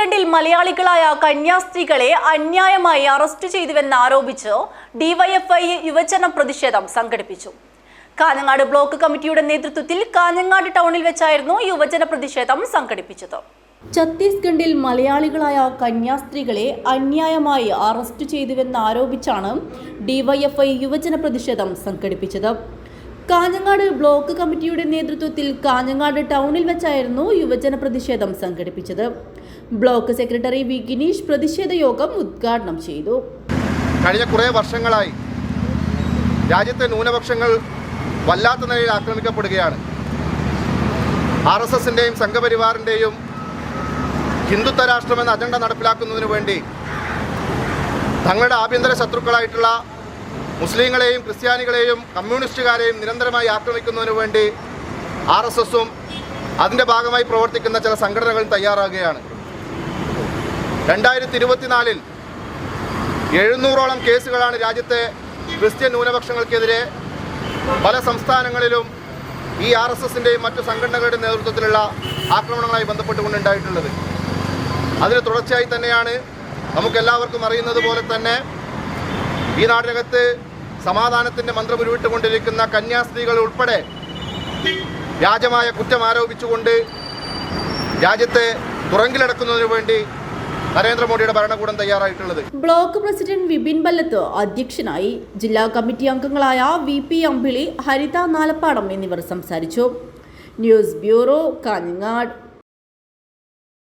ഛത്തീസ്ഗഡിൽ മലയാളികളായ കന്യാസ്ത്രീകളെ അന്യായമായി അറസ്റ്റ് ചെയ്തുവെന്ന് ചെയ്തുവെന്നാരോപിച്ച് ഡിവൈഎഫ്ഐ യുവജന പ്രതിഷേധം സംഘടിപ്പിച്ചു. കാഞ്ഞങ്ങാട് ബ്ലോക്ക് കമ്മിറ്റിയുടെ നേതൃത്വത്തിൽ കാഞ്ഞങ്ങാട് ടൗണിൽ വെച്ചായിരുന്നു യുവജന പ്രതിഷേധം സംഘടിപ്പിച്ചത്. ഛത്തീസ്ഗഡിൽ മലയാളികളായ കന്യാസ്ത്രീകളെ അന്യായമായി അറസ്റ്റ് ചെയ്തുവെന്ന് ചെയ്തുവെന്നാരോപിച്ചാണ് ഡിവൈഎഫ്ഐ യുവജന പ്രതിഷേധം സംഘടിപ്പിച്ചത്. കാഞ്ഞങ്ങാട് ബ്ലോക്ക് കമ്മിറ്റിയുടെ നേതൃത്വത്തിൽ കാഞ്ഞങ്ങാട് ടൗണിൽ വെച്ചായിരുന്നു യുവജന പ്രതിഷേധം സംഘടിപ്പിച്ചത്. ബ്ലോക്ക് സെക്രട്ടറി വി ഗിനീഷ് പ്രതിഷേധ യോഗം ഉദ്ഘാടനം ചെയ്തു. കഴിഞ്ഞ കുറേ വർഷങ്ങളായി രാജ്യത്തെ ന്യൂനപക്ഷങ്ങൾ വല്ലാത്ത നിലയിൽ ആക്രമിക്കപ്പെടുകയാണ്. ആർ എസ് എസിന്റെയും സംഘപരിവാറിന്റെയും ഹിന്ദുത്വ രാഷ്ട്രമെന്ന അജണ്ട നടപ്പിലാക്കുന്നതിന് വേണ്ടി തങ്ങളുടെ ആഭ്യന്തര ശത്രുക്കളായിട്ടുള്ള മുസ്ലിങ്ങളെയും ക്രിസ്ത്യാനികളെയും കമ്മ്യൂണിസ്റ്റുകാരെയും നിരന്തരമായി ആക്രമിക്കുന്നതിനു വേണ്ടി ആർ എസ് എസും അതിന്റെ ഭാഗമായി പ്രവർത്തിക്കുന്ന ചില സംഘടനകളും തയ്യാറാകുകയാണ്. രണ്ടായിരത്തി ഇരുപത്തിനാലിൽ എഴുന്നൂറോളം കേസുകളാണ് രാജ്യത്തെ ക്രിസ്ത്യൻ ന്യൂനപക്ഷങ്ങൾക്കെതിരെ പല സംസ്ഥാനങ്ങളിലും ഈ ആർ എസ് എസിന്റെയും മറ്റു സംഘടനകളുടെ നേതൃത്വത്തിലുള്ള ആക്രമണങ്ങളായി ബന്ധപ്പെട്ടുകൊണ്ടുണ്ടായിട്ടുള്ളത്. അതിന് തുടർച്ചയായി തന്നെയാണ് നമുക്കെല്ലാവർക്കും അറിയുന്നത് പോലെ തന്നെ ഈ നാടിനകത്ത് സമാധാനത്തിന്റെ മന്ത്രം ഉരുവിട്ടുകൊണ്ടിരിക്കുന്ന കന്യാസ്ത്രീകൾ ഉൾപ്പെടെ വ്യാജമായ കുറ്റം ആരോപിച്ചുകൊണ്ട് രാജ്യത്തെ തുറങ്കിലടക്കുന്നതിനു വേണ്ടി നരേന്ദ്രമോദിയുടെ ഭരണകൂടം തയ്യാറായിട്ടുള്ളത്. ബ്ലോക്ക് പ്രസിഡന്റ് വിപിൻ ബല്ലത്ത് അധ്യക്ഷനായി ജില്ലാ കമ്മിറ്റി അംഗങ്ങളായ വി പി അമ്പിളി ഹരിത നാലപ്പാടം എന്നിവർ സംസാരിച്ചു. News bureau Kanhangad.